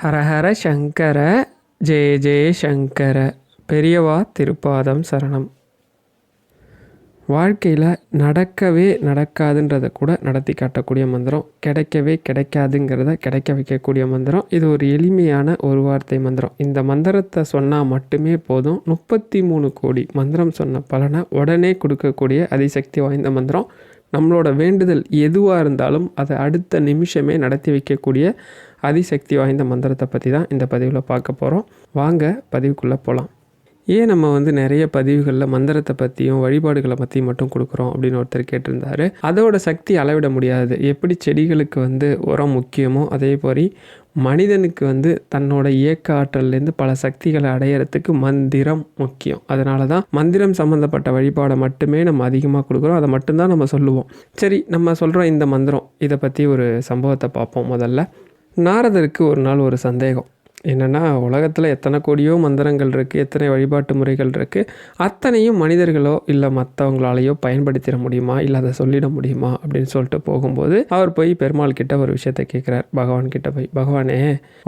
ஹரஹர சங்கர ஜெய ஜெய சங்கர பெரியவா திருப்பாதம் சரணம். வாழ்க்கையில் நடக்கவே நடக்காதுன்றதை கூட நடத்தி காட்டக்கூடிய மந்திரம் கிடைக்கவே கிடைக்காதுங்கிறத கிடைக்க வைக்கக்கூடிய மந்திரம் இது ஒரு எளிமையான ஒரு வார்த்தை மந்திரம். இந்த மந்திரத்தை சொன்னால் மட்டுமே போதும். முப்பத்தி மூணு கோடி மந்திரம் சொன்ன பலனை உடனே கொடுக்கக்கூடிய அதிசக்தி வாய்ந்த மந்திரம். நம்மளோட வேண்டுதல் எதுவாக இருந்தாலும் அதை அடுத்த நிமிஷமே நடத்தி வைக்கக்கூடிய அதிசக்தி வாய்ந்த மந்திரத்தை பற்றி தான் இந்த பதிவில் பார்க்க போகிறோம் வாங்க பதிவுக்குள்ளே போகலாம் ஏன் நம்ம வந்து நிறைய பதிவுகளில் மந்திரத்தை பற்றியும் வழிபாடுகளை பற்றியும் மட்டும் கொடுக்குறோம் அப்படின்னு ஒருத்தர் கேட்டிருந்தாரு. அதோட சக்தி அளவிட முடியாது. எப்படி செடிகளுக்கு வந்து உரம் முக்கியமோ அதே மாதிரி மனிதனுக்கு வந்து தன்னோட இயக்க ஆற்றல்லேருந்து பல சக்திகளை அடையிறதுக்கு மந்திரம் முக்கியம். அதனால தான் மந்திரம் சம்மந்தப்பட்ட வழிபாடை மட்டுமே நம்ம அதிகமாக கொடுக்குறோம். அதை மட்டும்தான் நம்ம சொல்லுவோம். சரி நம்ம சொல்கிறோம் இந்த மந்திரம் இதை பற்றி ஒரு சம்பவத்தை பார்ப்போம் முதல்ல. நாரதருக்கு ஒரு நாள் ஒரு சந்தேகம். என்னென்னா உலகத்தில் எத்தனை கோடியோ மந்திரங்கள் இருக்குது எத்தனை வழிபாட்டு முறைகள் இருக்குது அத்தனையும் மனிதர்களோ இல்லை மற்றவங்களாலேயோ பயன்படுத்திட முடியுமா? இல்லை அதை சொல்லிட முடியுமா? அப்படின்னு சொல்லிட்டு போகும்போது அவர் போய் பெருமாள் கிட்ட ஒரு விஷயத்த கேட்குறார் பகவான் கிட்ட போய் பகவானே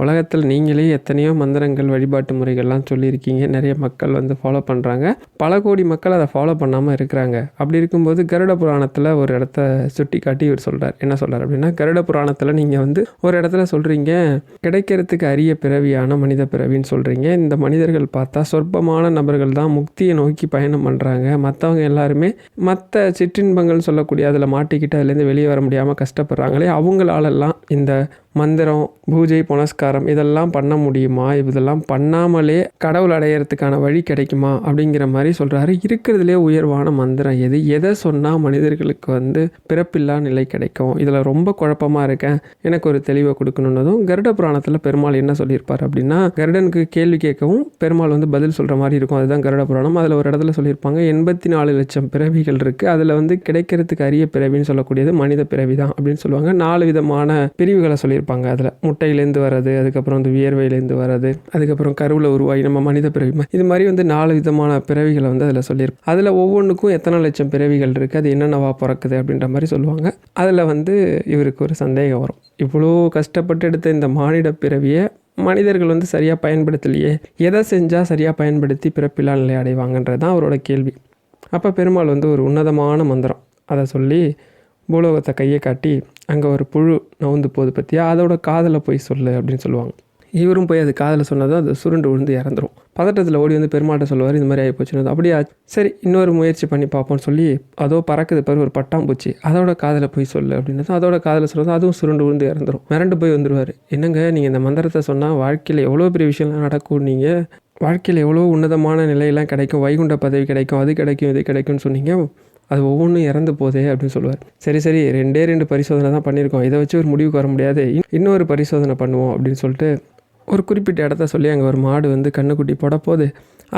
உலகத்தில் நீங்களே எத்தனையோ மந்திரங்கள் வழிபாட்டு முறைகள்லாம் சொல்லியிருக்கீங்க. நிறைய மக்கள் வந்து ஃபாலோ பண்ணுறாங்க பல கோடி மக்கள் அதை ஃபாலோ பண்ணாமல் இருக்கிறாங்க. அப்படி இருக்கும்போது கருட புராணத்தில் ஒரு இடத்த சுட்டி காட்டி இவர் சொல்கிறார் என்ன சொல்கிறார் அப்படின்னா கருட புராணத்தில் நீங்கள் வந்து ஒரு இடத்துல சொல்கிறீங்க கிடைக்கிறதுக்கு அரிய பிறவி பிறவியான மனித பிறவின்னு சொல்கிறீங்க இந்த மனிதர்கள் பார்த்தா சொற்பமான நபர்கள் தான் முக்தியை நோக்கி பயணம் பண்ணுறாங்க மற்றவங்க எல்லாருமே மற்ற சிற்றின்பங்கள் சொல்லக்கூடிய அதில் மாட்டிக்கிட்டு அதுலேருந்து வெளியே வர முடியாமல் கஷ்டப்படுறாங்களே அவங்களாலெல்லாம் இந்த மந்திரம் பூஜை புனஸ்காரம் இதெல்லாம் பண்ண முடியுமா? இதெல்லாம் பண்ணாமலே கடவுள் அடையிறதுக்கான வழி கிடைக்குமா? அப்படிங்கிற மாதிரி சொல்கிறாரு இருக்கிறதுலே உயர்வான மந்திரம் எது? எதை சொன்னால் மனிதர்களுக்கு வந்து பிறப்பில்லா நிலை கிடைக்கும்? இதில் ரொம்ப குழப்பமாக இருக்கேன். எனக்கு ஒரு தெளிவை கொடுக்கணுன்னதும் கருட புராணத்தில் பெருமாள் என்ன சொல்லியிருப்பார் அப்படின்னா கருடனுக்கு கேள்வி கேட்கவும் பெருமாள் வந்து பதில் சொல்கிற மாதிரி இருக்கும். அதுதான் கருட புராணம். அதில் ஒரு இடத்துல சொல்லியிருப்பாங்க எண்பத்தி நாலு லட்சம் பிறவிகள் இருக்குது அதில் வந்து கிடைக்கிறதுக்கு அரிய பிறவின்னு சொல்லக்கூடியது மனித பிறவி தான் அப்படின்னு சொல்லுவாங்க. நாலு விதமான பிரிவுகளை சொல்லியிருப்பாங்க. சொல்லியிருப்பாங்க அதில் முட்டையிலேருந்து வர்றது அதுக்கப்புறம் வந்து வியர்வையிலேருந்து வர்றது அதுக்கப்புறம் கருவில் உருவாகி நம்ம மனித பிறவி இது மாதிரி வந்து நாலு விதமான பிறவிகளை வந்து அதில் சொல்லியிருப்போம் அதில் ஒவ்வொன்றுக்கும் எத்தனை லட்சம் பிறவிகள் இருக்குது அது என்னென்னவா பிறக்குது அப்படின்ற மாதிரி சொல்லுவாங்க. அதில் வந்து இவருக்கு ஒரு சந்தேகம் வரும். இவ்வளோ கஷ்டப்பட்டு எடுத்த இந்த மானிட பிறவியை மனிதர்கள் வந்து சரியாக பயன்படுத்தலையே எதை செஞ்சால் சரியாக பயன்படுத்தி பிறப்பில்லா நிலை அடைவாங்கன்றது தான் அவரோட கேள்வி. அப்போ பெருமாள் வந்து ஒரு உன்னதமான மந்திரம். அதை சொல்லி பூலோகத்தை கையை காட்டி அங்கே ஒரு புழு நவுந்து போகுது பற்றியா அதோட காதில் போய் சொல்லு அப்படின்னு சொல்லுவாங்க. இவரும் போய் அது காதில் சொன்னதும் அது சுருண்டு விழுந்து இறந்துரும். பதட்டத்தில் ஓடி வந்து பெருமாட்ட சொல்லுவார் இந்த மாதிரி ஆகி போச்சுன்னு. அப்படியே? சரி இன்னொரு முயற்சி பண்ணி பார்ப்போம்னு சொல்லி அதோ பறக்குது பாரு ஒரு பட்டாம்பூச்சி அதோட காதில் போய் சொல்லு அப்படின்னதும் அதோட காதில் சொன்னதும் அதுவும் சுருண்டு விழுந்து இறந்துரும். மிரண்டு போய் வந்துடுவார் என்னங்க நீங்கள் இந்த மந்திரத்தை சொன்னால் வாழ்க்கையில் எவ்வளோ பெரிய விஷயம்லாம் நடக்கும்? நீங்கள் வாழ்க்கையில் எவ்வளோ உன்னதமான நிலையெல்லாம் கிடைக்கும்? வைகுண்ட பதவி கிடைக்கும் அது கிடைக்கும் இது கிடைக்கும்னு சொன்னீங்க. அது ஒவ்வொன்றும் இறந்து போதே அப்படின்னு சொல்லுவார். சரி சரி ரெண்டே ரெண்டு பரிசோதனை தான் பண்ணியிருக்கோம். இதை வச்சு ஒரு முடிவுக்கு வர முடியாது. இன்னொரு பரிசோதனை பண்ணுவோம் அப்படின்னு சொல்லிட்டு ஒரு குறிப்பிட்ட இடத்த சொல்லி அங்கே ஒரு மாடு வந்து கண்ணுக்குட்டி போட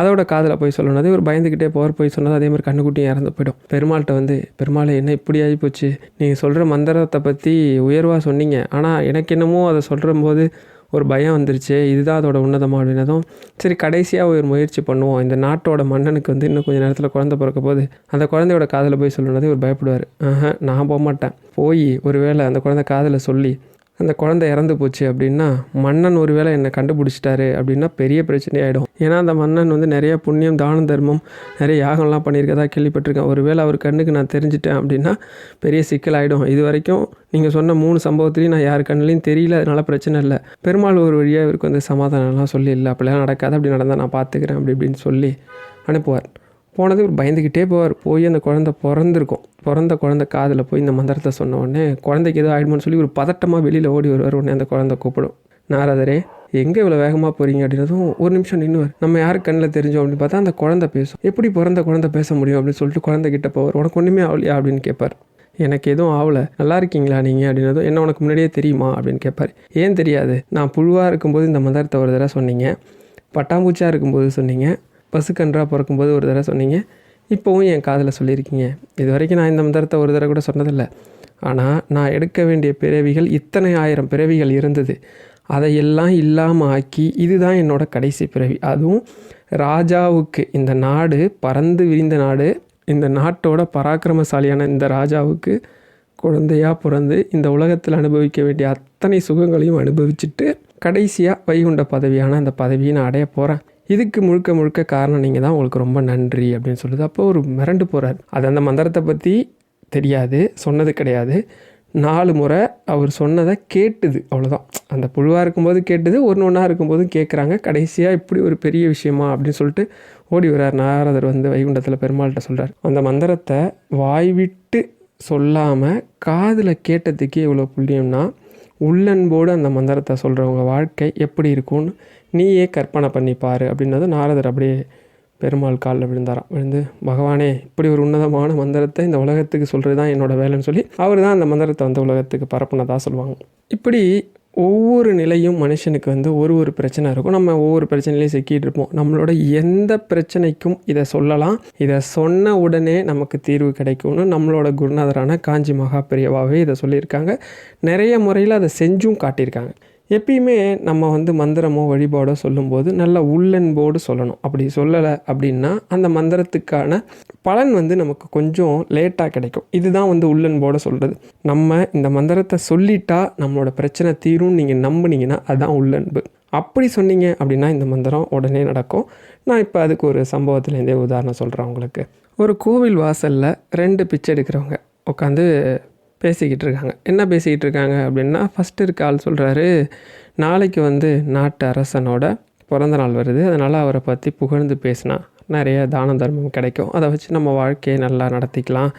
அதோட காதில் போய் சொல்லணும். அதே ஒரு பயந்துக்கிட்டே போகிற போய் சொன்னது அதே மாதிரி கண்ணுக்குட்டியும் இறந்து போயிடும். பெருமாள்கிட்ட வந்து பெருமாளை என்ன இப்படி ஆகி போச்சு? நீங்கள் சொல்கிற மந்திரத்தை பற்றி உயர்வாக சொன்னீங்க. ஆனால் எனக்கு என்னமோ அதை சொல்கிற போது ஒரு பயம் வந்துருச்சு. இதுதான் அதோட உன்னதமாக அப்படின்னதும் சரி கடைசியாக ஒரு முயற்சி பண்ணுவோம். இந்த நாட்டோட மன்னனுக்கு வந்து இன்னும் கொஞ்சம் நேரத்தில் குழந்தை பிறக்க போது அந்த குழந்தையோட காதில் போய் சொல்லணுதே ஒரு பயப்படுவார். ஆஹா நான் போக மாட்டேன் போய் ஒருவேளை அந்த குழந்தை காதில் சொல்லி அந்த குழந்தை இறந்து போச்சு அப்படின்னா மன்னன் ஒருவேளை என்னை கண்டுபிடிச்சிட்டாரு அப்படின்னா பெரிய பிரச்சனையாயிடும். ஏன்னா அந்த மன்னன் வந்து நிறைய புண்ணியம் தானம் தர்மம் நிறைய யாகம்லாம் பண்ணியிருக்கதா கேள்விப்பட்டிருக்கேன். ஒருவேளை அவர் கண்ணுக்கு நான் தெரிஞ்சிட்டேன் அப்படின்னா பெரிய சிக்கலாயிடும். இது வரைக்கும் நீங்கள் சொன்ன மூணு சம்பவத்துலேயும் நான் யார் கண்ணுலையும் தெரியல அதனால பிரச்சனை இல்லை. பெருமாள் ஒரு வழியாக இவருக்கு வந்து சமாதானம்லாம் சொல்லி இல்லை அப்படிலாம் நடக்காது அப்படி நடந்தால் நான் பார்த்துக்கிறேன் அப்படி இப்படின்னு சொல்லி அனுப்புவார். போனது ஒரு பயந்துக்கிட்டே போவார். போய் அந்த குழந்தை பிறந்திருக்கும். பிறந்த குழந்தை காதில் போய் இந்த மந்திரத்தை சொன்ன உடனே குழந்தைக்கு ஏதோ ஆயிடுமோன்னு சொல்லி ஒரு பதட்டமாக வெளியில் ஓடி வருவார். உடனே அந்த குழந்தை கூப்பிடும். நாரதரே எங்கே இவ்வளோ வேகமாக போகிறீங்க அப்படின்னதும் ஒரு நிமிஷம் நின்றுவார் நம்ம யார் கண்ணில் தெரிஞ்சோம்? அப்படின்னு பார்த்தா அந்த குழந்தை பேசும். எப்படி பிறந்த குழந்தை பேச முடியும்? அப்படின்னு சொல்லிட்டு குழந்தை கிட்ட போவார். உனக்கு ஒன்றுமே ஆகலையா அப்படின்னு கேட்பார். எனக்கு எதுவும் ஆகலை நல்லா இருக்கீங்களா நீங்கள் அப்படின்னதும் என்ன உனக்கு முன்னாடியே தெரியுமா? அப்படின்னு கேட்பார். ஏன் தெரியாது? நான் புழுவாக இருக்கும்போது இந்த மந்திரத்தை ஒரு தடவை சொன்னீங்க. பட்டாம்பூச்சியாக இருக்கும்போது சொன்னீங்க. பசுக்கன்றாக பிறக்கும்போது ஒரு தடவை சொன்னீங்க. இப்போவும் என் காதில் சொல்லியிருக்கீங்க. இது வரைக்கும் நான் இந்த மந்திரத்தை ஒரு தடவை கூட சொன்னதில்லை. ஆனால் நான் எடுக்க வேண்டிய பிறவிகள் இத்தனை ஆயிரம் பிறவிகள் இருந்தது. அதையெல்லாம் இல்லாமல் ஆக்கி இதுதான் என்னோட கடைசி பிறவி. அதுவும் ராஜாவுக்கு இந்த நாடு பறந்து விரிந்த நாடு. இந்த நாட்டோட பராக்கிரமசாலியான இந்த ராஜாவுக்கு குழந்தையாக பிறந்து இந்த உலகத்தில் அனுபவிக்க வேண்டிய அத்தனை சுகங்களையும் அனுபவிச்சுட்டு கடைசியாக வைகுண்ட பதவியான அந்த பதவியை நான் அடைய போகிறேன் இதுக்கு முழுக்க முழுக்க காரணம் நீங்கள் தான். உங்களுக்கு ரொம்ப நன்றி அப்படின்னு சொல்லுது அப்போ ஒரு மிரண்டு போகிறார் அது அந்த மந்திரத்தை பற்றி தெரியாது சொன்னது கிடையாது. நாலு முறை அவர் சொன்னதை கேட்டுது அவ்வளோதான் அந்த புழுவாக இருக்கும்போது கேட்டுது ஒன்று ஒன்றா இருக்கும்போதும் கேட்குறாங்க கடைசியாக இப்படி ஒரு பெரிய விஷயமா அப்படின்னு சொல்லிட்டு ஓடி வர்றார். நாரதர் வந்து வைகுண்டத்தில் பெருமாள்கிட்ட சொல்கிறார் அந்த மந்திரத்தை வாய்விட்டு சொல்லாமல் காதில் கேட்டதுக்கே இவ்வளோ புள்ளியம்னா உள்ளன்போடு அந்த மந்திரத்தை சொல்கிறவங்க வாழ்க்கை எப்படி இருக்கும்னு நீயே கற்பனை பண்ணி பாரு அப்படின்னது நாரதர் அப்படியே பெருமாள் காலில் விழுந்தாராம். விழுந்து பகவானே இப்படி ஒரு உன்னதமான மந்திரத்தை இந்த உலகத்துக்கு சொல்கிறது தான் என்னோட வேலைன்னு சொல்லி அவர் தான் அந்த மந்திரத்தை வந்து உலகத்துக்கு பரப்புனதாக சொல்லுவாங்க. இப்படி ஒவ்வொரு நிலையும் மனுஷனுக்கு வந்து ஒரு ஒரு பிரச்சனை இருக்கும். நம்ம ஒவ்வொரு பிரச்சனையிலையும் சிக்கிட்டு இருப்போம். நம்மளோட எந்த பிரச்சனைக்கும் இதை சொல்லலாம். இதை சொன்ன உடனே நமக்கு தீர்வு கிடைக்கும்னு நம்மளோட குருநாதரான காஞ்சி மகா பெரியவாவே இதை சொல்லியிருக்காங்க. நிறைய முறையில் அதை செஞ்சும் காட்டியிருக்காங்க. எப்பயுமே நம்ம வந்து மந்திரமோ வழிபாடோ சொல்லும்போது நல்ல உள்ளன்போடு சொல்லணும். அப்படி சொல்லலை அப்படின்னா அந்த மந்திரத்துக்கான பலன் வந்து நமக்கு கொஞ்சம் லேட்டாக கிடைக்கும். இதுதான் வந்து உள்ளன்போடு சொல்கிறது நம்ம இந்த மந்திரத்தை சொல்லிட்டா நம்மளோட பிரச்சனை தீரும் நீங்கள் நம்புனீங்கன்னா அதுதான் உள்ளன்பு. அப்படி சொன்னீங்க அப்படின்னா இந்த மந்திரம் உடனே நடக்கும். நான் இப்போ அதுக்கு ஒரு சம்பவத்துலேருந்தே உதாரணம் சொல்கிறேன் உங்களுக்கு. ஒரு கோவில் வாசலில் ரெண்டு பிச்சை எடுக்கிறவங்க உட்காந்து பேசிக்கிட்டு இருக்காங்க என்ன பேசிக்கிட்டு இருக்காங்க அப்படின்னா ஃபஸ்ட்டு இருக்க ஆள் சொல்கிறாரு நாளைக்கு வந்து நாட்டு அரசனோட பிறந்த நாள் வருது. அதனால் அவரை பற்றி புகழ்ந்து பேசினா நிறைய தான தர்மம் கிடைக்கும். அதை வச்சு நம்ம வாழ்க்கையை நல்லா நடத்திக்கலாம்.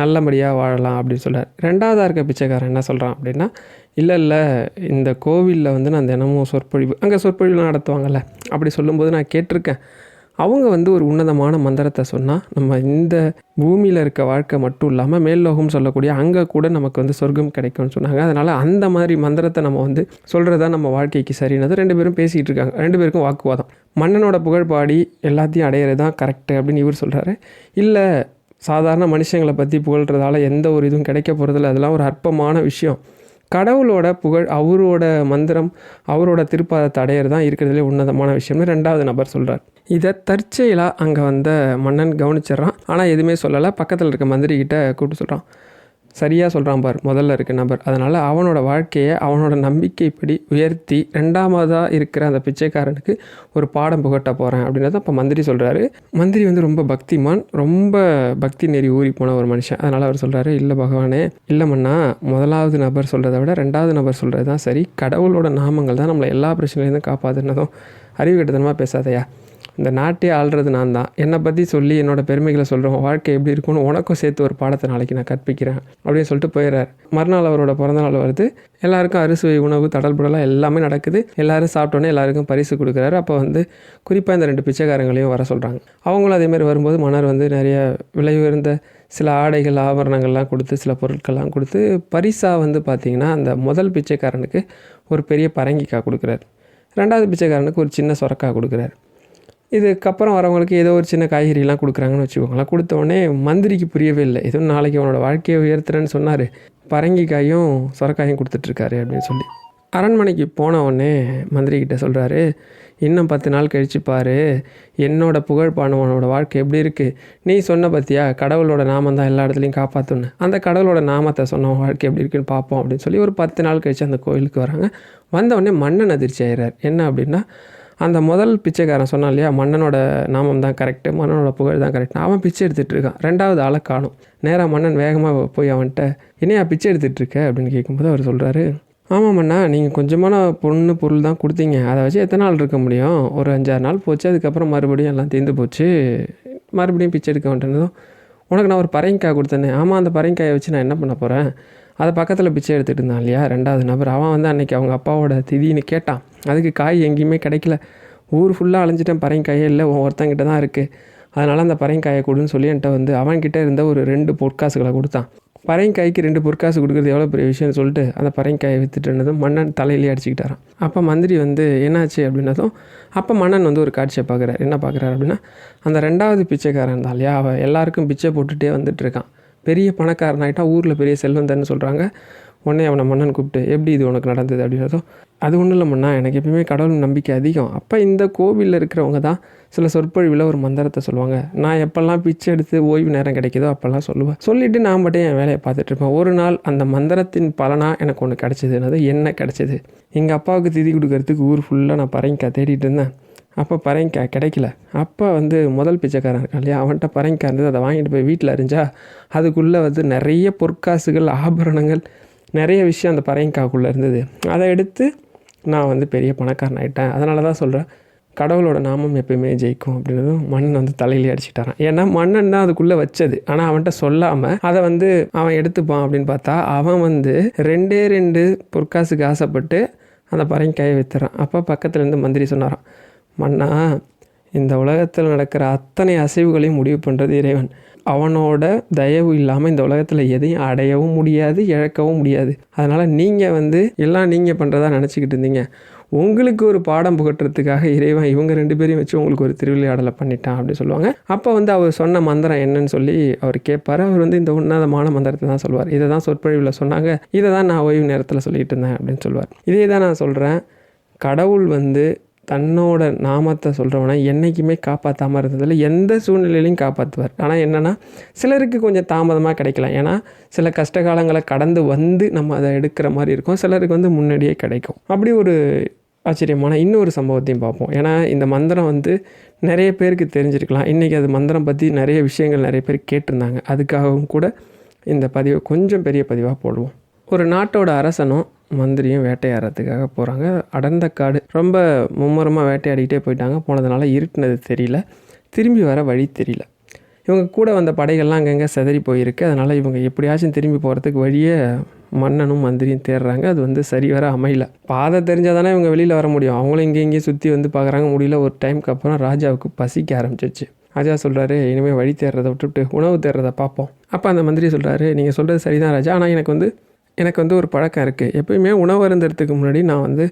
நல்லபடியாக வாழலாம் அப்படின்னு சொல்கிறார் ரெண்டாவதாக இருக்க பிச்சைக்காரன் என்ன சொல்கிறான் அப்படின்னா இல்லை இல்லை இந்த கோவிலில் வந்து நான் தினமும் சொற்பொழிவு அங்கே சொற்பொழிவு நடத்துவாங்கல்ல. அப்படி சொல்லும்போது நான் கேட்டிருக்கேன். அவங்க வந்து ஒரு உன்னதமான மந்திரத்தை சொன்னால் நம்ம இந்த பூமியில் இருக்க வாழ்க்கை மட்டும் இல்லாமல் மேல்லோகம் சொல்லக்கூடிய அங்கே கூட நமக்கு வந்து சொர்க்கம் கிடைக்கும்னு சொன்னாங்க. அதனால் அந்த மாதிரி மந்திரத்தை நம்ம வந்து சொல்கிறதா நம்ம வாழ்க்கைக்கு சரினது ரெண்டு பேரும் பேசிகிட்டு இருக்காங்க. ரெண்டு பேருக்கும் வாக்குவாதம். மன்னனோட புகழ் பாடி எல்லாத்தையும் அடையிறது தான் கரெக்டு அப்படின்னு இவர் சொல்கிறாரு இல்லை சாதாரண மனுஷங்களை பற்றி புகழ்கிறதால எந்த ஒரு இதுவும் கிடைக்க போகிறதில்ல அதெல்லாம் ஒரு அற்பமான விஷயம். கடவுளோட புகழ் அவரோட மந்திரம் அவரோட திருப்பாதத்தை அடையிறது தான் இருக்கிறதுலே உன்னதமான விஷயம்னு ரெண்டாவது நபர் சொல்கிறார் இதை தற்செயலாக அங்கே வந்த மன்னன் கவனிச்சிடுறான். ஆனால் எதுவுமே சொல்லலை. பக்கத்தில் இருக்க மந்திரிக்கிட்ட கூப்பிட்டு சொல்கிறான் சரியாக சொல்கிறான் பார் முதல்ல இருக்க நபர். அதனால் அவனோட வாழ்க்கையை அவனோட நம்பிக்கைப்படி உயர்த்தி ரெண்டாமதாக இருக்கிற அந்த பிச்சைக்காரனுக்கு ஒரு பாடம் புகட்ட போகிறேன் அப்படின்றத அப்போ மந்திரி சொல்கிறாரு மந்திரி வந்து ரொம்ப பக்திமான் ரொம்ப பக்தி நெறி ஊறி போன ஒரு மனுஷன். அதனால் அவர் சொல்கிறாரு இல்லை பகவானே இல்லை மண்ணா முதலாவது நபர் சொல்கிறத விட ரெண்டாவது நபர் சொல்கிறது தான் சரி. கடவுளோட நாமங்கள் தான் நம்மளை எல்லா பிரச்சனையிலேருந்து காப்பாற்றுனதும் அறிவு கட்டத்தனமாக பேசாதையா. இந்த நாட்டை ஆள்றது நான் தான். என்னை பற்றி சொல்லி என்னோட பெருமைகளை சொல்கிறோம் வாழ்க்கை எப்படி இருக்கும்னு உனக்கும் சேர்த்து ஒரு பாடத்தை நாளைக்கு நான் கற்பிக்கிறேன் அப்படின்னு சொல்லிட்டு போயிடுறார். மறுநாள் அவரோட பிறந்தநாள் வருது. எல்லாருக்கும் அறுசுவை உணவு தடல் புடலாம் எல்லாமே நடக்குது. எல்லாரும் சாப்பிட்டோன்னே எல்லாருக்கும் பரிசு கொடுக்குறாரு. அப்போ வந்து குறிப்பாக இந்த ரெண்டு பிச்சைக்காரங்களையும் வர சொல்கிறாங்க அவங்களும் அதேமாதிரி வரும்போது மன்னர் வந்து நிறைய விலை உயர்ந்த சில ஆடைகள் ஆபரணங்கள்லாம் கொடுத்து சில பொருட்கள்லாம் கொடுத்து பரிசாக வந்து பார்த்திங்கன்னா அந்த முதல் பிச்சைக்காரனுக்கு ஒரு பெரிய பரங்கிக்காய் கொடுக்குறாரு. ரெண்டாவது பிச்சைக்காரனுக்கு ஒரு சின்ன சொரக்காய் கொடுக்குறாரு. இதுக்கப்புறம் வரவங்களுக்கு ஏதோ ஒரு சின்ன காய்கறிலாம் கொடுக்குறாங்கன்னு வச்சுக்கோங்களேன். கொடுத்த உடனே மந்திரிக்கு புரியவே இல்லை. ஏதோ நாளைக்கு அவனோட வாழ்க்கையை உயர்த்துறேன்னு சொன்னார். பரங்கிக்காயும் சொரக்காயும் கொடுத்துட்ருக்காரு அப்படின்னு சொல்லி. அரண்மனைக்கு போன உடனே மந்திரி சொல்கிறாரு இன்னும் பத்து நாள் கழிச்சு பாரு. என்னோட புகழ் பானவனோட வாழ்க்கை எப்படி இருக்குது நீ சொன்ன பற்றியா கடவுளோட நாமம் தான் எல்லா இடத்துலையும் காப்பாற்றுன்னு அந்த கடவுளோட நாமத்தை சொன்ன வாழ்க்கை எப்படி இருக்குன்னு பார்ப்போம் அப்படின்னு சொல்லி ஒரு பத்து நாள் கழித்து அந்த கோயிலுக்கு வராங்க. வந்த உடனே மன்னன் அதிர்ச்சி ஆயிடுறார். என்ன அப்படின்னா அந்த முதல் பிச்சைக்காரன் சொன்னான் இல்லையா மன்னனோட நாமம் தான் கரெக்டு மன்னனோட புகழ் தான் கரெக்ட் அவன் பிச்சை எடுத்துகிட்டு இருக்கான். ரெண்டாவது ஆளை காணும். நேராக மன்னன் வேகமாக போய் அவன்கிட்ட என்னையா பிச்சை எடுத்துகிட்டு இருக்க? அப்படின்னு கேட்கும்போது அவர் சொல்கிறாரு ஆமாம் மண்ணா நீங்கள் கொஞ்சமான பொண்ணு பொருள் தான் கொடுத்தீங்க. அதை வச்சு எத்தனை நாள் இருக்க முடியும்? ஒரு அஞ்சாறு நாள் போச்சு அதுக்கப்புறம் மறுபடியும் எல்லாம் தீர்ந்து போச்சு. மறுபடியும் பிச்சை எடுக்க வேண்டியதும் உனக்கு நான் ஒரு பரங்கிக்காய் கொடுத்தேனே ஆமாம் அந்த பரங்கிக்காயை வச்சு நான் என்ன பண்ண போகிறேன் அதை பக்கத்தில் பிச்சை எடுத்துகிட்டு இருந்தான் இல்லையா ரெண்டாவது நபர். அவன் வந்து அன்றைக்கி அவங்க அப்பாவோட திதின்னு கேட்டான். அதுக்கு காய் எங்கேயுமே கிடைக்கல. ஊர் ஃபுல்லாக அலைஞ்சிட்டேன் பரங்கிக்காயே இல்லை. ஒருத்தங்கிட்ட தான் இருக்குது அதனால் அந்த பரங்கிக்காயை கொடுன்னு சொல்லி என்கிட்ட வந்து அவன்கிட்ட இருந்த ஒரு ரெண்டு பொற்காசுகளை கொடுத்தான். பரங்கிக்காய்க்கு ரெண்டு பொற்காசு கொடுக்குறது எவ்வளோ பெரிய விஷயம்னு சொல்லிட்டு அந்த பரங்கிக்காயை வித்துட்டுனதும் மன்னன் தலையிலே அடிச்சுக்கிட்டாரான் அப்போ மந்திரி வந்து என்னாச்சு அப்படின்னதும் அப்போ மன்னன் வந்து ஒரு காட்சியை பார்க்குறாரு. என்ன பார்க்குறாரு அப்படின்னா அந்த ரெண்டாவது பிச்சைக்காரன் இருந்தா இல்லையா? அவன் எல்லாருக்கும் பிச்சை போட்டுகிட்டே வந்துட்டு இருக்கான். பெரிய பணக்காரன் ஆகிட்டா ஊரில் பெரிய செல்வந்தன்னு சொல்கிறாங்க உடனே அவனை மன்னன் கூப்பிட்டு எப்படி இது உனக்கு நடந்தது? அப்படின்றதும் அது ஒன்றும் இல்லை மன்னா எனக்கு எப்பயுமே கடவுள் நம்பிக்கை அதிகம். அப்போ இந்த கோவிலில் இருக்கிறவங்க தான் சில சொற்பொழிவில் ஒரு மந்திரத்தை சொல்லுவாங்க. நான் எப்போல்லாம் பிச்சை எடுத்து ஓய்வு நேரம் கிடைக்குதோ அப்போல்லாம் சொல்லுவேன். சொல்லிவிட்டு நான் மட்டும் என் வேலையை பார்த்துட்டு இருப்பேன். ஒரு நாள் அந்த மந்திரத்தின் பலனாக எனக்கு ஒன்று கிடச்சிதுன்னது என்ன கிடச்சிது? எங்கள் அப்பாவுக்கு திதி கொடுக்கறதுக்கு ஊர் ஃபுல்லாக நான் பரங்கிக்காய் தேடிட்டு இருந்தேன். அப்போ பரங்கிக்காய் கிடைக்கல. அப்போ வந்து முதல் பிச்சைக்காரன் இருக்கான் இல்லையா? அவன்கிட்ட பரங்கிக்காய் இருந்தது அதை வாங்கிட்டு போய் வீட்டில் அறிஞ்சா அதுக்குள்ளே வந்து நிறைய பொற்காசுகள் ஆபரணங்கள் நிறைய விஷயம் அந்த பரங்கிக்காய்க்குள்ளே இருந்தது. அதை எடுத்து நான் வந்து பெரிய பணக்காரன் ஆகிட்டேன் அதனால தான் சொல்கிறேன் கடவுளோட நாமம் எப்பயுமே ஜெயிக்கும் அப்படின்றதும் மன்னன் வந்து தலையிலே அடிச்சுட்டாரான் ஏன்னா மன்னன் தான் அதுக்குள்ளே வச்சது. ஆனால் அவன்கிட்ட சொல்லாமல் அதை வந்து அவன் எடுத்துப்பான் அப்படின்னு பார்த்தா அவன் வந்து ரெண்டே ரெண்டு பொற்காசுக்கு ஆசைப்பட்டு அந்த பரங்கிக்காயை விற்றுறான் அப்போ பக்கத்துலேருந்து மந்திரி சொன்னாரான் மன்னா இந்த உலகத்தில் நடக்கிற அத்தனை அசைவுகளையும் முடிவு பண்ணுறது இறைவன். அவனோட தயவு இல்லாமல் இந்த உலகத்தில் எதையும் அடையவும் முடியாது இழக்கவும் முடியாது. அதனால் நீங்கள் வந்து எல்லாம் நீங்கள் பண்ணுறதா நினச்சிக்கிட்டு இருந்தீங்க. உங்களுக்கு ஒரு பாடம் புகட்டுறதுக்காக இறைவன் இவங்க ரெண்டு பேரையும் வச்சு உங்களுக்கு ஒரு திருவிளையாடலை பண்ணிட்டான் அப்படின்னு சொல்லுவாங்க. அப்போ வந்து அவர் சொன்ன மந்திரம் என்னன்னு சொல்லி அவர் கேட்பார். அவர் வந்து இந்த உன்னதமான மந்திரத்தை தான் சொல்லுவார் இதை தான் சொற்பொழிவில் சொன்னாங்க. இதை தான் நான் ஓய்வு நேரத்தில் சொல்லிட்டு இருந்தேன் அப்படின்னு சொல்லுவார் இதே தான் நான் சொல்கிறேன் கடவுள் வந்து தன்னோட நாமத்தை சொல்கிறவனை என்றைக்குமே காப்பாற்றாமல் இருந்ததில் எந்த சூழ்நிலையிலையும் காப்பாற்றுவார் ஆனால் என்னென்னா சிலருக்கு கொஞ்சம் தாமதமாக கிடைக்கலாம். ஏன்னா சில கஷ்ட காலங்களை கடந்து வந்து நம்ம அதை எடுக்கிற மாதிரி இருக்கும். சிலருக்கு வந்து முன்னாடியே கிடைக்கும். அப்படி ஒரு ஆச்சரியமான இன்னொரு சம்பவத்தையும் பார்ப்போம். ஏன்னா இந்த மந்திரம் வந்து நிறைய பேருக்கு தெரிஞ்சிருக்கலாம். இன்றைக்கி அது மந்திரம் பற்றி நிறைய விஷயங்கள் நிறைய பேர் கேட்டிருந்தாங்க. அதுக்காகவும் கூட இந்த பதிவை கொஞ்சம் பெரிய பதிவாக போடுவோம். ஒரு நாட்டோட அரசனும் மந்திரியும் வேட்டையாடுறதுக்காக போகிறாங்க அடர்ந்த காடு. ரொம்ப மும்முரமாக வேட்டையாடிக்கிட்டே போயிட்டாங்க. போனதுனால இருட்டுனது தெரியல. திரும்பி வர வழி தெரியல. இவங்க கூட வந்த படைகள்லாம் அங்கங்கே செதறி போயிருக்கு. அதனால் இவங்க எப்படியாச்சும் திரும்பி போகிறதுக்கு வழியே மன்னனும் மந்திரியும் தேடுறாங்க அது வந்து சரி வர அமையல. பாதை தெரிஞ்சால் தானே இவங்க வெளியில் வர முடியும். அவங்களும் இங்கே இங்கேயும் சுற்றி வந்து பார்க்குறாங்க முடியல. ஒரு டைமுக்கு அப்புறம் ராஜாவுக்கு பசிக்க ஆரம்பிச்சிச்சு ராஜா சொல்கிறாரு இனிமேல் வழி தேடுறதை விட்டுவிட்டு உணவு தேடுறதை பார்ப்போம். அப்போ அந்த மந்திரி சொல்கிறாரு நீங்கள் சொல்கிறது சரிதான் ராஜா. ஆனால் எனக்கு வந்து எனக்கு வந்து ஒரு பழக்கம் இருக்குது எப்பயுமே உணவு அருந்துறதுக்கு முன்னாடி நான் வந்து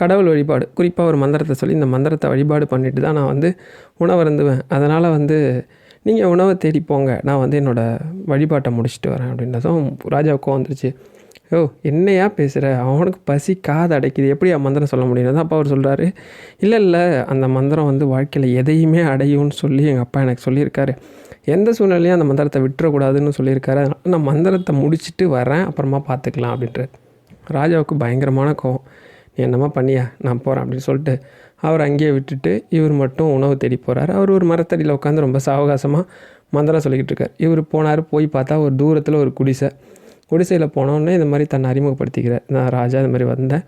கடவுள் வழிபாடு குறிப்பாக ஒரு மந்திரத்தை சொல்லி இந்த மந்திரத்தை வழிபாடு பண்ணிட்டு தான் நான் வந்து உணவு அருந்துவேன். அதனால் வந்து நீங்கள் உணவை தேடி போங்க. நான் வந்து என்னோடய வழிபாட்டை முடிச்சுட்டு வரேன் அப்படின்றதும் ராஜாவுக்கும் வந்துருச்சு. ஓ என்னையா பேசுகிற அவனுக்கு பசி காது அடைக்குது. எப்படி மந்திரம் சொல்ல முடியும்? தான் அப்பா அவர் சொல்கிறாரு இல்லை இல்லை அந்த மந்திரம் வந்து வாழ்க்கையில் எதையுமே அடையும்னு சொல்லி எங்கள் அப்பா எனக்கு சொல்லியிருக்காரு. எந்த சூழ்நிலையும் அந்த மந்திரத்தை விட்டுறக்கூடாதுன்னு சொல்லியிருக்காரு. நான் மந்திரத்தை முடிச்சுட்டு வரேன் அப்புறமா பார்த்துக்கலாம் அப்படின்றார். ராஜாவுக்கு பயங்கரமான கோவம் நீ என்னம்மா பண்ணியா? நான் போகிறேன் அப்படின்னு சொல்லிட்டு அவர் அங்கேயே விட்டுட்டு இவர் மட்டும் உணவு தேடி போகிறாரு அவர் ஒரு மரத்தடியில் உட்காந்து ரொம்ப சாவகாசமாக மந்திரம் சொல்லிக்கிட்டு இருக்கார். இவர் போனார் போய் பார்த்தா ஒரு தூரத்தில் ஒரு குடிசை. குடிசையில் போனோடனே இந்த மாதிரி தன்னை அறிமுகப்படுத்திக்கிறார். நான் ராஜா இந்த மாதிரி வந்தேன்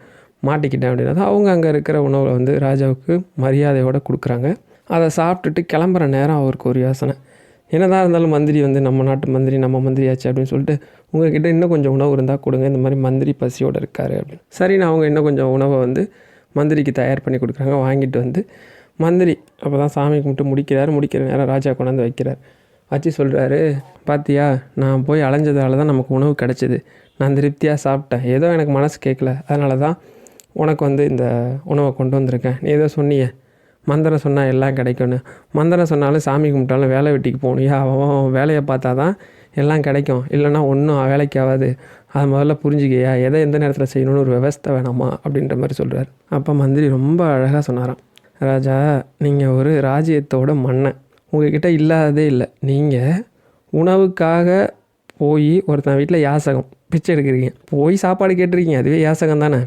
மாட்டிக்கிட்டேன் அப்படின்னா அவங்க அங்கே இருக்கிற உணவை வந்து ராஜாவுக்கு மரியாதையோடு கொடுக்குறாங்க. அதை சாப்பிட்டுட்டு கிளம்புற நேரம் அவருக்கு ஒரு யோசனை. என்னதான் இருந்தாலும் மந்திரி வந்து நம்ம நாட்டு மந்திரி நம்ம மந்திரியாச்சு அப்படின்னு சொல்லிட்டு உங்ககிட்ட இன்னும் கொஞ்சம் உணவு இருந்தால் கொடுங்க. இந்த மாதிரி மந்திரி பசியோடு இருக்காரு அப்படின்னு. சரி நான் அவங்க இன்னும் கொஞ்சம் உணவை வந்து மந்திரிக்கு தயார் பண்ணி கொடுக்குறாங்க. வாங்கிட்டு வந்து மந்திரி அப்போ தான் சாமி கும்பிட்டு முடிக்கிறார். முடிக்கிற நேரம் ராஜா கொண்டாந்து வைக்கிறார். வச்சு சொல்கிறாரு பாத்தியா நான் போய் அலைஞ்சதால தான் நமக்கு உணவு கிடச்சிது. நான் திருப்தியாக சாப்பிட்டேன். ஏதோ எனக்கு மனசு கேட்கல அதனால தான் உனக்கு வந்து இந்த உணவை கொண்டு வந்திருக்கேன். நீ ஏதோ சொன்னியே. மந்திரம் சொன்னால் எல்லாம் கிடைக்கும்னு. மந்திரம் சொன்னாலும் சாமி கும்பிட்டாலும் வேலை வெட்டிக்கு போகணும். அவன் வேலையை பார்த்தா தான் எல்லாம் கிடைக்கும். இல்லைன்னா ஒன்றும் வேலைக்கு ஆகாது. அது முதல்ல புரிஞ்சுக்கையா எதை எந்த நேரத்தில் செய்யணும்னு ஒரு விவஸ்தை வேணாமா? அப்படின்ற மாதிரி சொல்கிறார் அப்போ மந்திரி ரொம்ப அழகாக சொன்னாராம். ராஜா நீங்கள் ஒரு ராஜ்யத்தோட மன்னன். உங்ககிட்ட இல்லாததே இல்லை. நீங்கள் உணவுக்காக போய் ஒருத்தன் வீட்டில் யாசகம் பிச்சை எடுக்கிறீங்க. போய் சாப்பாடு கேட்டிருக்கீங்க. அதுவே யாசகம் தானே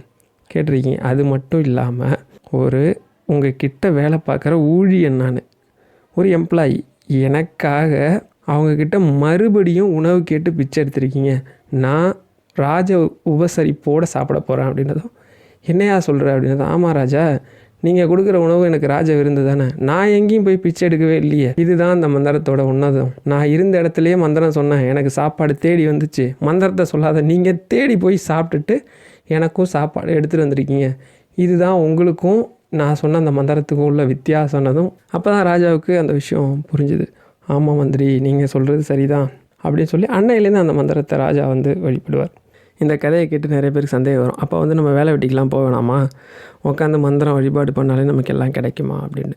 கேட்டிருக்கீங்க. அது மட்டும் இல்லாமல் ஒரு உங்கள் கிட்ட வேலை பார்க்குற ஊழியன் நான். ஒரு எம்ப்ளாயி எனக்காக அவங்கக்கிட்ட மறுபடியும் உணவு கேட்டு பிச்சை எடுத்திருக்கீங்க. நான் ராஜ உபசரிப்போடு சாப்பிட போகிறேன் அப்படின்னதும் என்னையா சொல்கிற அப்படின்னதும் ஆமாம் ராஜா நீங்கள் கொடுக்குற உணவு எனக்கு ராஜ விருந்து தானே. நான் எங்கேயும் போய் பிச்சை எடுக்கவே இல்லையே. இதுதான் அந்த மந்திரத்தோட உன்னதம். நான் இருந்த இடத்துலையே மந்திரம் சொன்னேன். எனக்கு சாப்பாடு தேடி வந்துச்சு. மந்திரத்தை சொல்லாத நீங்கள் தேடி போய் சாப்பிட்டுட்டு எனக்கும் சாப்பாடு எடுத்துகிட்டு வந்திருக்கீங்க. இதுதான் உங்களுக்கும் நான் சொன்ன அந்த மந்திரத்துக்கும் உள்ள வித்தியாசம்னதும் அப்போ தான் ராஜாவுக்கு அந்த விஷயம் புரிஞ்சுது. ஆமாம் மந்திரி நீங்கள் சொல்கிறது சரிதான் அப்படின்னு சொல்லி அன்னையிலேருந்து அந்த மந்திரத்தை ராஜா வந்து வழிபடுவார் இந்த கதையை கேட்டு நிறைய பேருக்கு சந்தேகம் வரும். அப்போ வந்து நம்ம வேலை வெட்டிக்கெலாம் போக வேணாமா? உட்காந்து மந்திரம் வழிபாடு பண்ணாலே நமக்கு எல்லாம் கிடைக்குமா? அப்படின்னு.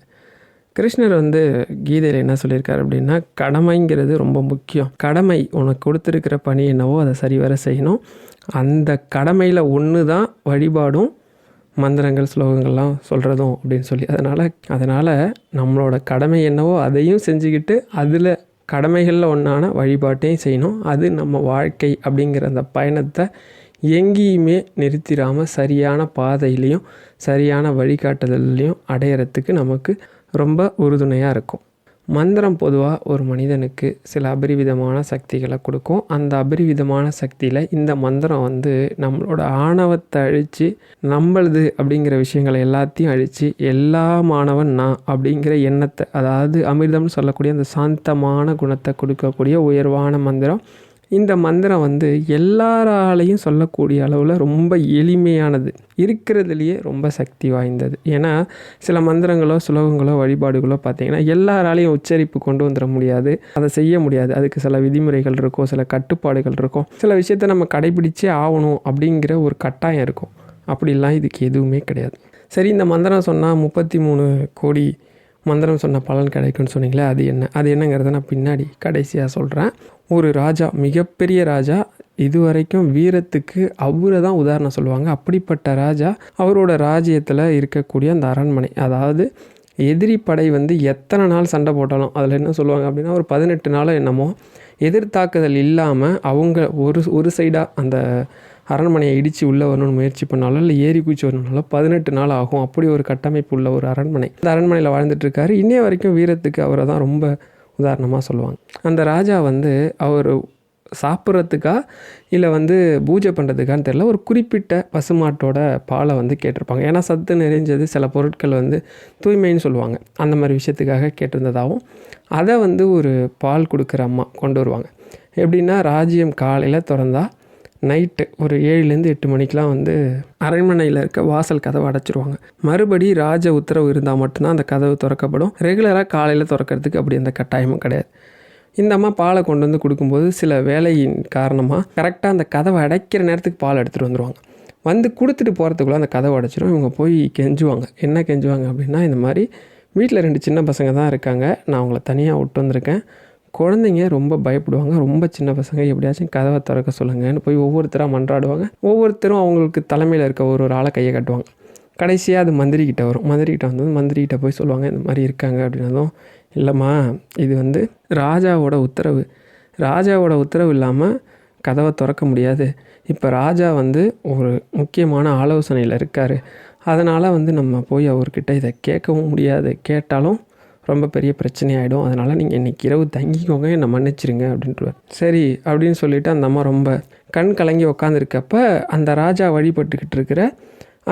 கிருஷ்ணர் வந்து கீதையில் என்ன சொல்லியிருக்காரு அப்படின்னா கடமைங்கிறது ரொம்ப முக்கியம். கடமை உனக்கு கொடுத்துருக்கிற பணி என்னவோ அதை சரிவர செய்யணும். அந்த கடமையில் ஒன்று தான் வழிபாடும் மந்திரங்கள் ஸ்லோகங்கள்லாம் சொல்கிறதும் அப்படின்னு சொல்லி. அதனால் அதனால் நம்மளோட கடமை என்னவோ அதையும் செஞ்சுக்கிட்டு அதில் கடமைகளில் ஒன்றான வழிபாட்டையும் செய்யணும். அது நம்ம வாழ்க்கை அப்படிங்கிற அந்த பயணத்தை எங்கேயுமே நிறுத்திடாமல் சரியான பாதையிலையும் சரியான வழிகாட்டுதல்லையும் அடையிறதுக்கு நமக்கு ரொம்ப உறுதுணையாக இருக்கும். மந்திரம் பொதுவாக ஒரு மனிதனுக்கு சில அபரிவிதமான சக்திகளை கொடுக்கும். அந்த அபரிவிதமான சக்தியில் இந்த மந்திரம் வந்து நம்மளோட ஆணவத்தை அழித்து நம்மளது அப்படிங்கிற விஷயங்களை எல்லாத்தையும் அழித்து எல்லா மாணவன் நான் அப்படிங்கிற எண்ணத்தை அதாவது அமிர்தம்னு சொல்லக்கூடிய அந்த சாந்தமான குணத்தை கொடுக்கக்கூடிய உயர்வான மந்திரம் இந்த மந்திரம் வந்து எல்லாராலையும் சொல்லக்கூடிய அளவில் ரொம்ப எளிமையானது. இருக்கிறதுலையே ரொம்ப சக்தி வாய்ந்தது. ஏன்னா சில மந்திரங்களோ சுலோகங்களோ வழிபாடுகளோ பார்த்தீங்கன்னா எல்லாராலையும் உச்சரிப்பு கொண்டு வந்துட முடியாது. அதை செய்ய முடியாது. அதுக்கு சில விதிமுறைகள் இருக்கும் சில கட்டுப்பாடுகள் இருக்கும் சில விஷயத்த நம்ம கடைபிடிச்சே ஆகணும் அப்படிங்கிற ஒரு கட்டாயம் இருக்கும். அப்படிலாம் இதுக்கு எதுவுமே கிடையாது. சரி இந்த மந்திரம் சொன்னால் முப்பத்தி மூணு கோடி மந்திரம் சொன்ன பலன் கிடைக்கும்னு சொன்னீங்களே அது என்ன? அது என்னங்கிறத நான் பின்னாடி கடைசியாக சொல்கிறேன் ஒரு ராஜா மிகப்பெரிய ராஜா இதுவரைக்கும் வீரத்துக்கு அவரை தான் உதாரணம் சொல்லுவாங்க. அப்படிப்பட்ட ராஜா அவரோட ராஜ்யத்தில் இருக்கக்கூடிய அந்த அரண்மனை. அதாவது எதிரி படை வந்து எத்தனை நாள் சண்டை போட்டாலும் அதில் என்ன சொல்லுவாங்க அப்படின்னா ஒரு பதினெட்டு நாளோ என்னமோ எதிர்த்தாக்குதல் இல்லாமல் அவங்க ஒரு ஒரு சைடாக அந்த அரண்மனையை இடித்து உள்ளே வரணும்னு முயற்சி பண்ணாலும் இல்லை ஏறி குச்சி வரணும்னாலும் பதினெட்டு நாள் ஆகும். அப்படி ஒரு கட்டமைப்பு உள்ள ஒரு அரண்மனை. அந்த அரண்மனையில் வாழ்ந்துட்டுருக்காரு இன்னைய வரைக்கும் வீரத்துக்கு அவரை தான் ரொம்ப உதாரணமாக சொல்லுவாங்க. அந்த ராஜா வந்து அவர் சாப்பிட்றதுக்கா இல்லை வந்து பூஜை பண்ணுறதுக்கான்னு தெரில ஒரு குறிப்பிட்ட பசுமாட்டோட பாலை வந்து கேட்டிருப்பாங்க. ஏன்னா சத்து நிறைஞ்சது சில பொருட்கள் வந்து தூய்மைன்னு சொல்லுவாங்க. அந்த மாதிரி விஷயத்துக்காக கேட்டிருந்ததாகவும் அதை வந்து ஒரு பால் கொடுக்குற அம்மா கொண்டு வருவாங்க. எப்படின்னா ராஜ்யம் காலையில் திறந்தால் நைட்டு ஒரு ஏழுலேருந்து எட்டு மணிக்கெலாம் வந்து அரண்மனையில் இருக்க வாசல் கதவை அடைச்சிருவாங்க. மறுபடி ராஜ உத்தரவு இருந்தால் மட்டும்தான் அந்த கதவு திறக்கப்படும். ரெகுலராக காலையில் திறக்கிறதுக்கு அப்படி அந்த கட்டாயமும் கிடையாது. இந்த அம்மா பாலை கொண்டு வந்து கொடுக்கும்போது சில வேலையின் காரணமாக கரெக்டாக அந்த கதவை அடைக்கிற நேரத்துக்கு பால் எடுத்துகிட்டு வந்துடுவாங்க வந்து கொடுத்துட்டு போகிறதுக்குள்ளே அந்த கதவை அடைச்சிரும். இவங்க போய் கெஞ்சுவாங்க. என்ன கெஞ்சுவாங்க அப்படின்னா இந்த மாதிரி வீட்டில் ரெண்டு சின்ன பசங்க தான் இருக்காங்க. நான் அவங்கள தனியாக விட்டு வந்திருக்கேன். குழந்தைங்க ரொம்ப பயப்படுவாங்க. ரொம்ப சின்ன பசங்க எப்படியாச்சும் கதவை திறக்க சொல்லுங்கன்னு போய் ஒவ்வொருத்தராக மன்றாடுவாங்க. ஒவ்வொருத்தரும் அவங்களுக்கு தலைமையில் இருக்க ஒரு ஒரு ஆளை கையை கட்டுவாங்க. கடைசியாக அது மந்திரிக்கிட்ட வரும். மந்திரிக்கிட்ட வந்தது மந்திரிக்கிட்ட போய் சொல்லுவாங்க இந்த மாதிரி இருக்காங்க அப்படின்னதும் இல்லைம்மா இது வந்து ராஜாவோட உத்தரவு. ராஜாவோட உத்தரவு இல்லாமல் கதவை திறக்க முடியாது. இப்போ ராஜா வந்து ஒரு முக்கியமான ஆலோசனையில் இருக்கார். அதனால் வந்து நம்ம போய் அவர்கிட்ட இதை கேட்கவும் முடியாது. கேட்டாலும் ரொம்ப பெரிய பிரச்சனையாயிடும். அதனால் நீங்கள் இன்றைக்கி இரவு தங்கிக்கோங்க என்னை மன்னிச்சிருங்க அப்படின்ட்டு சரி அப்படின்னு சொல்லிவிட்டு அந்த அம்மா ரொம்ப கண் கலங்கி உக்காந்துருக்கப்ப அந்த ராஜா வழிபட்டுக்கிட்டு இருக்கிற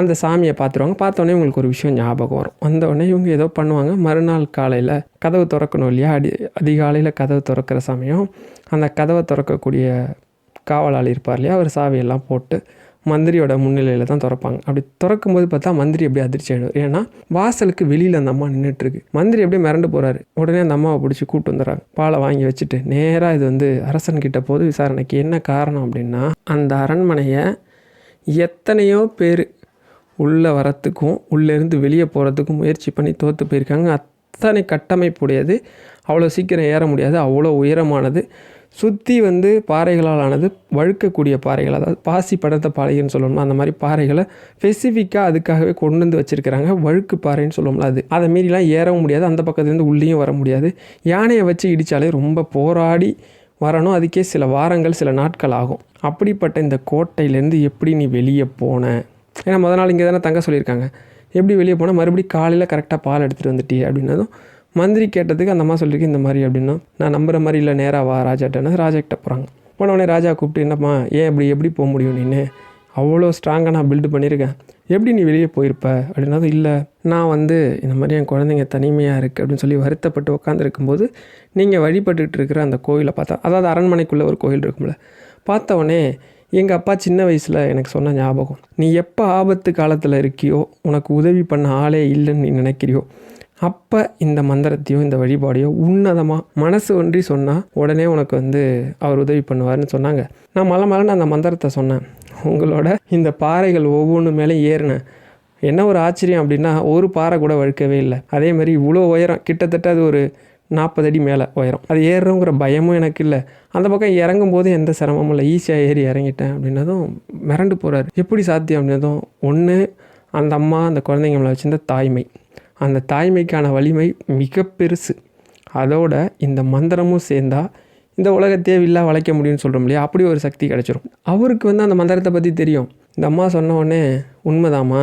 அந்த சாமியை பார்த்துருவாங்க. பார்த்தோன்னே உங்களுக்கு ஒரு விஷயம் ஞாபகம் வரும். வந்தோடனே இவங்க ஏதோ பண்ணுவாங்க. மறுநாள் காலையில் கதவு திறக்கணும் இல்லையா? அடி அதிகாலையில் கதவு திறக்கிற சமயம் அந்த கதவை திறக்கக்கூடிய காவலாளி இருப்பார் இல்லையா? அவர் சாவியெல்லாம் போட்டு மந்திரியோட முன்னிலையில் தான் திறப்பாங்க. அப்படி திறக்கும் போது பார்த்தா மந்திரி அப்படியே அதிர்ச்சி ஆகிடும் ஏன்னா வாசலுக்கு வெளியில் அந்த அம்மா நின்றுட்டுருக்கு மந்திரி அப்படியே மிரண்டு போகிறாரு உடனே அந்த அம்மாவை பிடிச்சி கூப்பிட்டு வந்துடுறாங்க. பாலை வாங்கி வச்சுட்டு நேராக இது வந்து அரசன்கிட்ட போது விசாரணைக்கு என்ன காரணம் அப்படின்னா அந்த அரண்மனையை எத்தனையோ பேர் உள்ளே வரத்துக்கும் உள்ளேருந்து வெளியே போகிறதுக்கும் முயற்சி பண்ணி தோற்று போயிருக்காங்க. அத்தனை கட்டமைப்புடையது. அவ்வளோ சீக்கிரம் ஏற முடியாது. அவ்வளோ உயரமானது. சுற்றி வந்து பாறைகளால் ஆனது வழுக்கக்கூடிய பாறைகள் அதாவது பாசி படர்ந்த பாறைன்னு சொல்லணும்னா அந்த மாதிரி பாறைகளை ஸ்பெசிஃபிக்காக அதுக்காகவே கொண்டு வந்து வச்சுருக்கிறாங்க. வழுக்கு பாறைன்னு சொல்லுவோம்ல அது. அதை மீறிலாம் ஏறவும் முடியாது அந்த பக்கத்துலேருந்து உள்ளேயும் வர முடியாது. யானையை வச்சு இடித்தாலே ரொம்ப போராடி வரணும். அதுக்கே சில வாரங்கள் சில நாட்கள் ஆகும். அப்படிப்பட்ட இந்த கோட்டையிலேருந்து எப்படி நீ வெளியே போன? ஏன்னா முதல் நாள் இங்கே தானே தங்க சொல்லியிருக்காங்க. எப்படி வெளியே போனால் மறுபடியும் காலையில் கரெக்டாக பால் எடுத்துகிட்டு வந்துட்டி அப்படின்னதும் மந்திரி கேட்டதுக்கு அந்த அம்மா சொல்லியிருக்கு இந்த மாதிரி அப்படின்னா நான் நம்புகிற மாதிரி இல்லை நேராக வா ராஜாட்டேன்னு ராஜா கிட்ட போகிறாங்க போனவொடனே ராஜா கூப்பிட்டு என்னம்மா ஏன் இப்படி எப்படி போக முடியும் நீன்னு அவ்வளோ ஸ்ட்ராங்காக நான் பில்டு பண்ணியிருக்கேன் எப்படி நீ வெளியே போயிருப்ப? அப்படின்னதும் இல்லை. நான் வந்து இந்த மாதிரி என் குழந்தைங்க தனிமையாக இருக்குது அப்படின்னு சொல்லி வருத்தப்பட்டு உட்காந்துருக்கும்போது நீங்கள் வழிபட்டுக்கிட்டு இருக்கிற அந்த கோயிலை பார்த்தா அதாவது அரண்மனைக்குள்ளே ஒரு கோயில் இருக்கும்ல பார்த்தவொடனே எங்கள் அப்பா சின்ன வயசில் எனக்கு சொன்ன ஞாபகம் நீ எப்போ ஆபத்து காலத்தில் இருக்கியோ உனக்கு உதவி பண்ண ஆளே இல்லைன்னு நீ நினைக்கிறியோ? அப்போ இந்த மந்திரத்தையோ இந்த வழிபாடையோ உன்னதமாக மனசு ஒன்றி சொன்னால் உடனே உனக்கு வந்து அவர் உதவி பண்ணுவார்னு சொன்னாங்க. நான் மலை மலன்னு அந்த மந்திரத்தை சொன்னேன். உங்களோட இந்த பாறைகள் ஒவ்வொன்று மேலே ஏறினேன் என்ன ஒரு ஆச்சரியம் அப்படின்னா ஒரு பாறை கூட வழுக்கவே இல்லை. அதே மாதிரி இவ்வளோ உயரம் கிட்டத்தட்ட அது ஒரு நாற்பது அடி மேலே உயரம். அது ஏறுறோங்கிற பயமும் எனக்கு இல்லை. அந்த பக்கம் இறங்கும் போது எந்த சிரமமும் இல்லை. ஈஸியாக ஏறி இறங்கிட்டேன் அப்படின்னதும் மிரண்டு போகிறாரு எப்படி சாத்தியம் அப்படின்னதும் ஒன்று அந்த அம்மா அந்த குழந்தைங்க மேலே தாய்மை. அந்த தாய்மைக்கான வலிமை மிக பெருசு. அதோட இந்த மந்திரமும் சேர்ந்தால் இந்த உலகத்தையே வில்லா வளைக்க முடியும்னு சொல்கிறோம் இல்லையா? அப்படி ஒரு சக்தி கிடச்சிரும். அவருக்கு வந்து அந்த மந்திரத்தை பற்றி தெரியும். இந்த அம்மா சொன்ன உடனே உண்மைதாம்மா.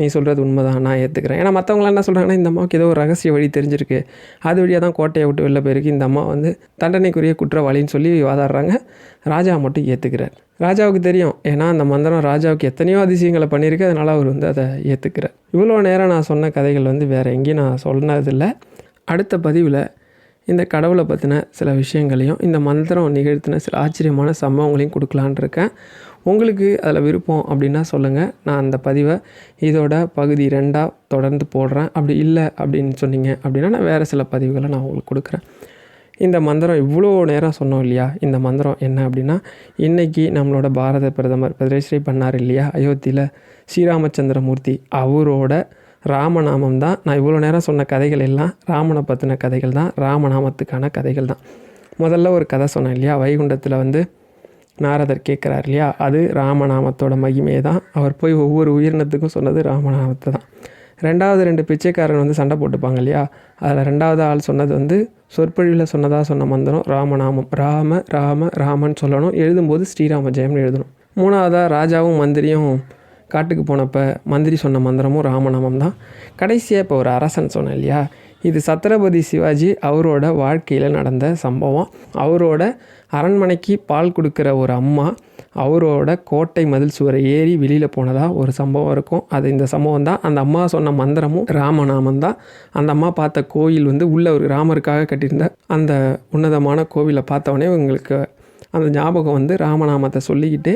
நீ சொல்கிறது உண்மை தான் நான் ஏற்றுக்கிறேன் ஏன்னா மற்றவங்களாம் என்ன சொல்கிறாங்கன்னா இந்த அம்மாவுக்கு ஏதோ ஒரு ரகசிய வழி தெரிஞ்சிருக்கு. அது வழியாக தான் கோட்டையை விட்டு வெளில போயிருக்கு இந்த அம்மா வந்து தண்டனைக்குரிய குற்றவாளின்னு சொல்லி வாதாடுறாங்க. ராஜா மட்டும் ஏற்றுக்கிறார் ராஜாவுக்கு தெரியும். ஏன்னா அந்த மந்திரம் ராஜாவுக்கு எத்தனையோ அதிசயங்களை பண்ணியிருக்கு. அதனால் அவர் வந்து அதை ஏற்றுக்கிறார் இவ்வளோ நேரம் நான் சொன்ன கதைகள் வந்து வேறு எங்கேயும் நான் சொன்னதில்லை. அடுத்த பதிவில் இந்த கடவுளை பற்றின சில விஷயங்களையும் இந்த மந்திரம் நிகழ்த்தின சில ஆச்சரியமான சம்பவங்களையும் கொடுக்கலான் இருக்கேன். உங்களுக்கு அதில் விருப்பம் அப்படின்னா சொல்லுங்கள் நான் அந்த பதிவை இதோட பகுதி ரெண்டாக தொடர்ந்து போடுறேன். அப்படி இல்லை அப்படின்னு சொன்னீங்க அப்படின்னா நான் வேறு சில பதிவுகளை நான் உங்களுக்கு கொடுக்குறேன். இந்த மந்திரம் இவ்வளோ நேரம் சொன்னோம் இல்லையா? இந்த மந்திரம் என்ன அப்படின்னா இன்றைக்கி நம்மளோட பாரத பிரதமர் பிரதேசரி பண்ணார் இல்லையா? அயோத்தியில் ஸ்ரீராமச்சந்திரமூர்த்தி அவரோட ராமநாமம் தான். நான் இவ்வளோ நேரம் சொன்ன கதைகள் எல்லாம் ராமனை பற்றின கதைகள் தான். ராமநாமத்துக்கான கதைகள் தான். முதல்ல ஒரு கதை சொன்னேன் இல்லையா? வைகுண்டத்தில் வந்து நாரதர் கேட்குறார் இல்லையா அது ராமநாமத்தோட மகிமையை தான். அவர் போய் ஒவ்வொரு உயிரினத்துக்கும் சொன்னது ராமநாமத்தை தான். ரெண்டாவது ரெண்டு பிச்சைக்காரன் வந்து சண்டை போட்டுப்பாங்க இல்லையா? அதில் ரெண்டாவது ஆள் சொன்னது வந்து சொற்பொழிவில் சொன்னதாக சொன்ன மந்திரம் ராமநாமம். ராம ராம ராமன் சொல்லணும். எழுதும்போது ஸ்ரீராம ஜெயம்னு எழுதணும். மூணாவதாக ராஜாவும் மந்திரியும் காட்டுக்கு போனப்போ மந்திரி சொன்ன மந்திரமும் ராமநாமம் தான். கடைசியாக இப்போ ஒரு அரசன் சொன்னேன் இல்லையா? இது சத்ரபதி சிவாஜி அவரோட வாழ்க்கையில் நடந்த சம்பவம். அவரோட அரண்மனைக்கு பால் கொடுக்குற ஒரு அம்மா அவரோட கோட்டை மதில் சுவரை ஏறி வெளியில் போனதாக ஒரு சம்பவம் இருக்கும். அது இந்த சம்பவம் தான். அந்த அம்மா சொன்ன மந்திரமும் ராமநாமம் தான். அந்த அம்மா பார்த்த கோயில் வந்து உள்ள ஒரு ராமருக்காக கட்டியிருந்த அந்த உன்னதமான கோவிலை பார்த்தவொடனே உங்களுக்கு அந்த ஞாபகம் வந்து ராமநாமத்தை சொல்லிக்கிட்டு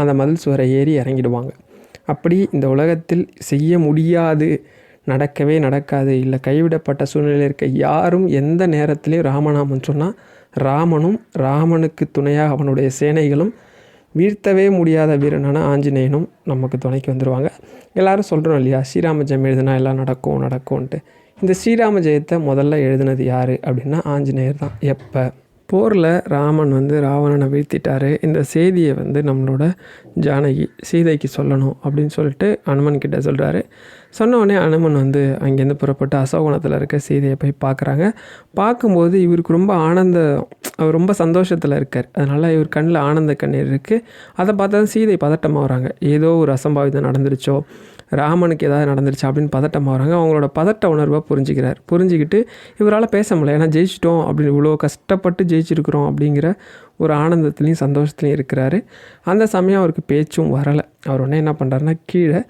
அந்த மதில் சுவரை ஏறி இறங்கிடுவாங்க. அப்படி இந்த உலகத்தில் செய்ய முடியாது. நடக்கவே நடக்காது. இல்லை கைவிடப்பட்ட சூழ்நிலையில் இருக்க யாரும் எந்த நேரத்திலையும் ராமநாமன் சொன்னால் ராமனும் ராமனுக்கு துணையாக அவனுடைய சேனைகளும் வீழ்த்தவே முடியாத வீரனான ஆஞ்சநேயனும் நமக்கு துணைக்கு வந்துடுவாங்க எல்லாரும் சொல்கிறோம் இல்லையா ஸ்ரீராம ஜெயம் எழுதுனா எல்லாம் நடக்கும் நடக்கும்ன்ட்டு. இந்த ஸ்ரீராம ஜெயத்தை முதல்ல எழுதுனது யார் அப்படின்னா ஆஞ்சநேயர் தான். எப்போ? போரில் ராமன் வந்து ராவணனை வீழ்த்திட்டாரு. இந்த செய்தியை வந்து நம்மளோட ஜானகி சீதைக்கு சொல்லணும் அப்படின்னு சொல்லிட்டு அனுமன் கிட்ட சொல்கிறாரு சொன்னோடனே அனுமன் வந்து அங்கேருந்து புறப்பட்டு அசோகணத்தில் இருக்க சீதையை போய் பார்க்குறாங்க. பார்க்கும்போது இவருக்கு ரொம்ப ஆனந்த அவர் ரொம்ப சந்தோஷத்தில் இருக்கார். அதனால் இவர் கண்ணில் ஆனந்த கண்ணீர் இருக்குது அதை பார்த்தா தான் சீதை பதட்டமாக வராங்க. ஏதோ ஒரு அசம்பாவிதம் நடந்துருச்சோ ராமனுக்கு ஏதாவது நடந்துருச்சு அப்படின்னு பதட்டமாக வராங்க அவங்களோட பதட்ட உணர்வை புரிஞ்சுக்கிறார். புரிஞ்சுக்கிட்டு இவரால் பேச முடியல. ஏன்னா ஜெயிச்சிட்டோம் அப்படின்னு இவ்வளோ கஷ்டப்பட்டு ஜெயிச்சிருக்கிறோம் அப்படிங்கிற ஒரு ஆனந்தத்துலேயும் சந்தோஷத்துலையும் இருக்கிறாரு. அந்த சமயம் அவருக்கு பேச்சும் வரலை. அவர் உடனே என்ன பண்ணுறாருன்னா கீழே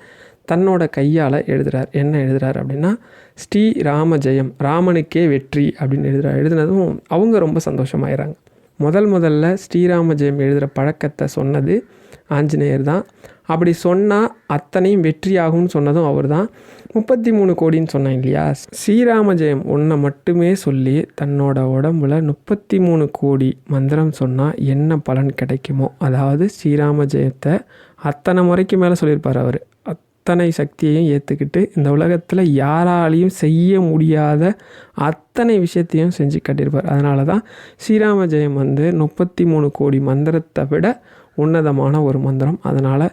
தன்னோட கையால் எழுதுறார். என்ன எழுதுறார் அப்படின்னா ஸ்ரீ ராம ஜெயம் ராமனுக்கே வெற்றி அப்படின்னு எழுதுறாரு. எழுதுனதும் அவங்க ரொம்ப சந்தோஷமாயிறாங்க. முதல் முதல்ல ஸ்ரீராம ஜெயம் எழுதுகிற பழக்கத்தை சொன்னது ஆஞ்சநேயர் தான். அப்படி சொன்னால் அத்தனையும் வெற்றியாகும்னு சொன்னதும் அவர் தான் முப்பத்தி மூணு கோடின்னு சொன்னேன் இல்லையா? ஸ்ரீராம ஜெயம் ஒன்றை மட்டுமே சொல்லி தன்னோட உடம்புல முப்பத்தி மூணு கோடி மந்திரம் சொன்னால் என்ன பலன் கிடைக்குமோ அதாவது ஸ்ரீராம ஜெயத்தை அத்தனை முறைக்கு மேலே சொல்லியிருப்பார் அவர். அத்தனை சக்தியையும் ஏற்றுக்கிட்டு இந்த உலகத்தில் யாராலையும் செய்ய முடியாத அத்தனை விஷயத்தையும் செஞ்சு கட்டியிருப்பார். அதனால தான் ஸ்ரீராம ஜெயம் வந்து முப்பத்தி மூணு கோடி மந்திரத்தை விட உன்னதமான ஒரு மந்திரம். அதனால்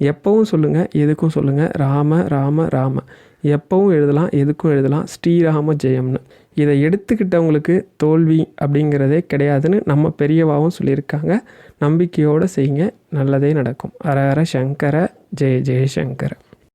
எப்பவும் சொல்லுங்கள் எதுக்கும் சொல்லுங்கள் ராம ராம ராம. எப்பவும் எழுதலாம் எதுக்கும் எழுதலாம். ஸ்ரீராம ஜெயம்னு. இதை எடுத்துக்கிட்டவங்களுக்கு தோல்வி அப்படிங்கிறதே கிடையாதுன்னு நம்ம பெரியவாவும் சொல்லியிருக்காங்க. நம்பிக்கையோடு செய்யுங்க. நல்லதே நடக்கும். அர அர சங்கர ஜெய ஜெயசங்கர